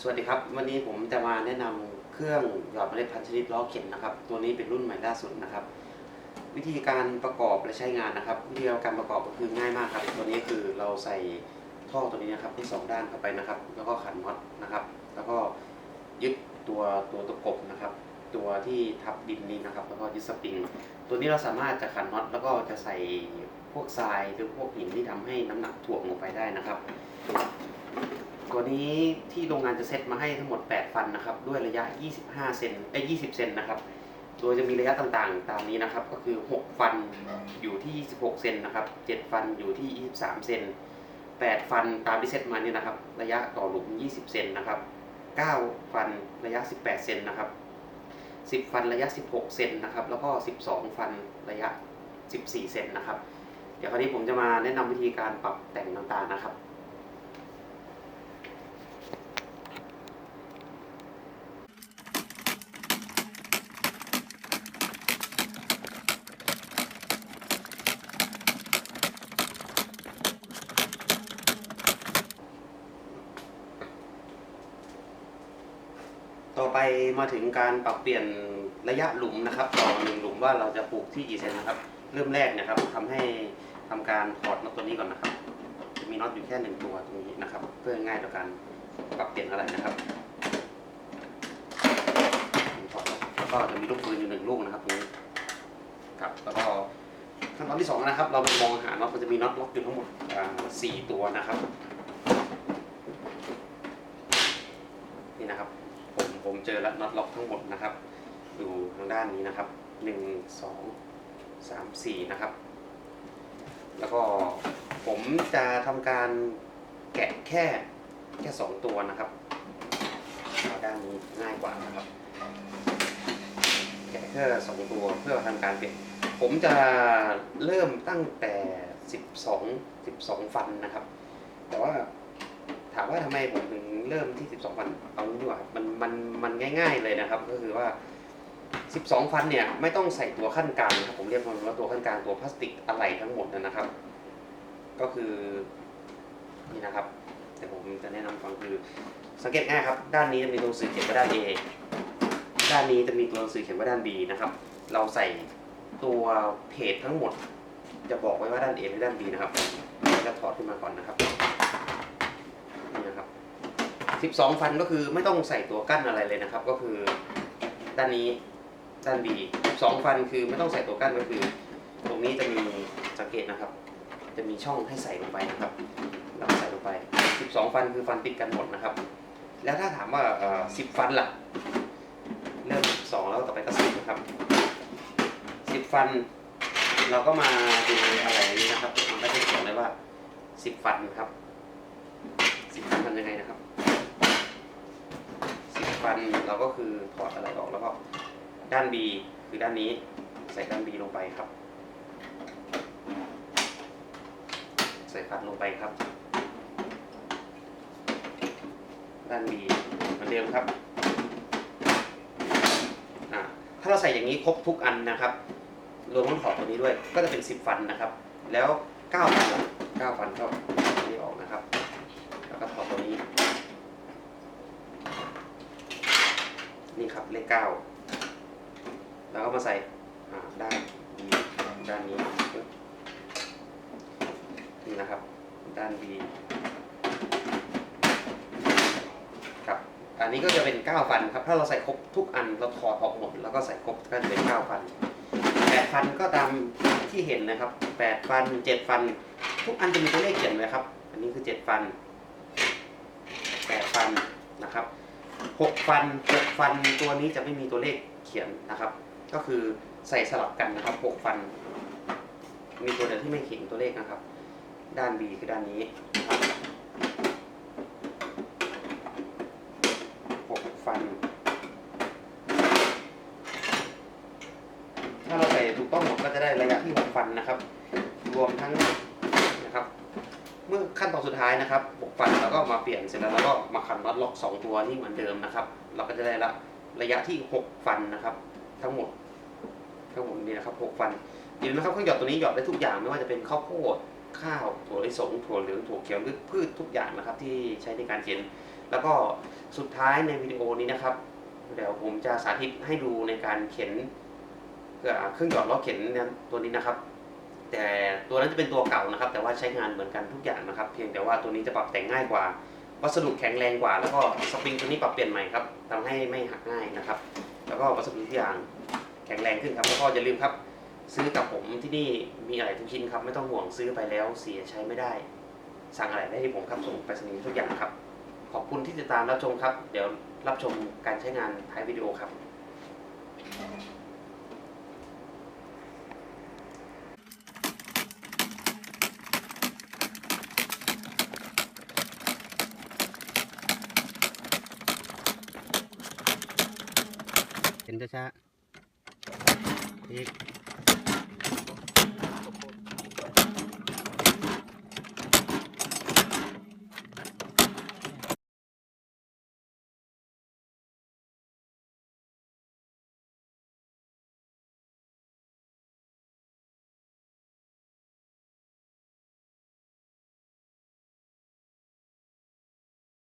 สวัสดีครับ วันนี้ผมจะมาแนะนำเครื่องหยอดเมล็ดพันธุ์ชนิดล้อเข็นนะครับ ตัวนี้เป็นรุ่นใหม่ล่าสุดนะครับ วิธีการประกอบและใช้งานนะครับวิธีการประกอบก็คือง่ายมากครับ ตัวนี้คือเราใส่ท่อตัวนี้นะครับที่สองด้านเข้าไปนะครับ แล้วก็ขันน็อตนะครับ แล้วก็ยึดตัวตัวตะกบนะครับ ตัวที่ทับดินนี้นะครับ แล้วก็ยึดสปริง ตัวนี้เราสามารถจะขันน็อตแล้วก็จะใส่พวกทรายหรือพวกหินที่ทำให้น้ำหนักถ่วงลงไปได้นะครับ ตัวนี้ที่โรงงานจะเซตมาให้ทั้งหมด 8 ฟันนะครับ ด้วยระยะ 25 เซนไอ้ย20 เซนนะครับ โดยจะมีระยะต่างๆ ตามนี้นะครับ ก็คือ 6 ฟันอยู่ที่ 26 เซนนะครับ 7 ฟันอยู่ที่ 23 เซน 8 ฟันตามที่เซตมาเนี่ยนะครับ ระยะต่อหลุม 20 เซนนะครับ 9 ฟันระยะ 18 เซนนะครับ 10 ฟันระยะ 16 เซนนะครับ แล้วก็ 12 ฟันระยะ 14 เซนนะครับ เดี๋ยวคราวนี้ผมจะมาแนะนำวิธีการปรับแต่งต่างๆนะครับ ไปมาถึงการปรับเปลี่ยนระยะหลุมนะครับต่อหนึ่งหลุมว่าเราจะปลูกที่กี่เซนนะครับ เริ่มแรกนะครับทำให้ทำการถอดน็อตตัวนี้ก่อนนะครับ จะมีน็อตอยู่แค่หนึ่งตัวตรงนี้นะครับ เพื่อง่ายต่อการปรับเปลี่ยนอะไรนะครับแล้วก็จะมีลูกปืนอยู่หนึ่งลูกนะครับตรงนี้ครับแล้วก็ขั้นตอนที่สองนะครับ เราไปมองหาน็อตมันจะมีน็อตล็อกอยู่ทั้งหมดสี่ตัวนะครับนี่นะครับ ผมเจอแล้วน็อตล็อกทั้งหมดนะครับอยู่ทางด้านนี้นะครับหนึ่งสองสามสี่นะครับ แล้วก็ผมจะทำการแกะแค่แค่สองตัวนะครับ ด้านนี้ง่ายกว่านะครับ แกะแค่สองตัวเพื่อทำการเปลี่ยนผมจะเริ่มตั้งแต่สิบสองสิบสองฟันนะครับ แต่ว่า ถามว่าทำไมผมถึงเริ่มที่ 12 ฟันเอางี้ดีกว่ามันมันมันง่าย ๆเลยนะครับ ก็คือว่า 12 ฟันเนี่ยไม่ต้องใส่ตัวขั้นกลางนะครับผมเรียกมันว่าตัวขั้นกลางตัวพลาสติกอะไหล่ทั้งหมดนะครับ ก็คือนี่นะครับ แต่ผมจะแนะนำฟังคือสังเกตง่ายครับ ด้านนี้จะมีตัวหนังสือเขียนว่าด้าน A ด้านนี้จะมีตัวหนังสือเขียนว่าด้าน B นะครับ เราใส่ตัวเพจทั้งหมด จะบอกไว้ว่าด้าน A หรือด้าน B นะครับเราจะถอดขึ้นมาก่อนนะครับ 12 ฟันก็คือไม่ต้องใส่ตัวกั้นอะไรเลยนะครับ ก็คือด้านนี้ด้าน B 12 ฟันคือไม่ต้องใส่ตัวกั้นก็คือ ตรงนี้จะมีสังเกตนะครับ จะมีช่องให้ใส่ลงไปนะครับเราใส่ลงไป 12 ฟันคือฟันติดกันหมดนะครับ แล้วถ้าถามว่าเอ่อ10 ฟันล่ะเริ่ม12แล้วต่อไปก็10นะครับ10 ฟัน เราก็มาดูอะไรนี้นะครับมันก็จะเขียนเลยว่า 10 ฟันครับสิบฟันทำยังไงนะครับ ฟันเราก็คือถอดอะไรออกแล้วก็ด้าน B คือด้านนี้ใส่ด้าน B ลงไปครับ ใส่ฟันลงไปครับ ด้าน B เหมือนเดิมครับถ้าเราใส่อย่างนี้ครบทุกอันนะครับ รวมทั้งขอบตัวนี้ด้วยก็จะเป็น 10 ฟันนะครับ แล้ว 9 ฟัน9ฟันก็อันนี้ออกนะครับ แล้วก็ถอดตัวนี้ นี่ครับเลขเก้าแล้วก็มาใส่ด้านนี้ด้านนี้นี่นะครับ ด้าน B ครับอันนี้ก็จะเป็น9ฟันครับ ถ้าเราใส่ครบทุกอันเราถอดออกหมด แล้วก็ใส่ครบก็จะเป็น9ฟัน8ฟันก็ตามที่เห็นนะครับ8ฟัน7ฟัน ทุกอันจะมีตัวเลขเขียนไว้ครับ อันนี้คือ7ฟันแปดฟันนะครับ หกฟันหกฟันตัวนี้จะไม่มีตัวเลขเขียนนะครับ ก็คือใส่สลับกันนะครับหกฟัน มีตัวเดียวที่ไม่เขียนตัวเลขนะครับ ด้าน B คือด้านนี้นะครับหกฟัน ถ้าเราใส่ถูกต้องหมดก็จะได้ระยะที่หกฟันนะครับ รวมทั้งนะครับ เมื่อขั้นตอนสุดท้ายนะครับบกฟันแล้วก็มาเปลี่ยนเสร็จแล้วเราก็มาขันน็อตล็อก 2 ตัวนี่เหมือนเดิมนะครับ เราก็จะได้ละระยะที่ 6 ฟันนะครับ ทั้งหมดทั้งหมดนี่นะครับ 6 ฟันอย่าลืมนะครับเครื่องหยอดตัวนี้หยอดได้ทุกอย่างไม่ว่าจะเป็นข้าวโพดข้าวถั่วลิสงถั่วเหลืองถั่วเขียวหรือพืชทุกอย่างนะครับ ที่ใช้ในการเขียนแล้วก็สุดท้ายในวิดีโอนี้นะครับ เดี๋ยวผมจะสาธิตให้ดูในการเข็นเครื่องหยอดล้อเข็นนี่ยตัวนี้นะครับ แต่ตัวนั้นจะเป็นตัวเก่านะครับ แต่ว่าใช้งานเหมือนกันทุกอย่างนะครับ เพียงแต่ว่าตัวนี้จะปรับแต่งง่ายกว่า วัสดุแข็งแรงกว่า แล้วก็สปริงตัวนี้ปรับเปลี่ยนใหม่ครับทำให้ไม่หักง่ายนะครับ แล้วก็วัสดุทุกอย่างแข็งแรงขึ้นครับ แล้วก็อย่าลืมครับ ซื้อกับผมที่นี่มีอะไรทุกชิ้นครับ ไม่ต้องห่วงซื้อไปแล้วเสียใช้ไม่ได้ สั่งอะไรได้ที่ผมครับส่งไปรษณีย์ทุกอย่างครับ ขอบคุณที่ติดตามรับชมครับ เดี๋ยวรับชมการใช้งานท้ายวิดีโอครับ เห็นช้าๆอีก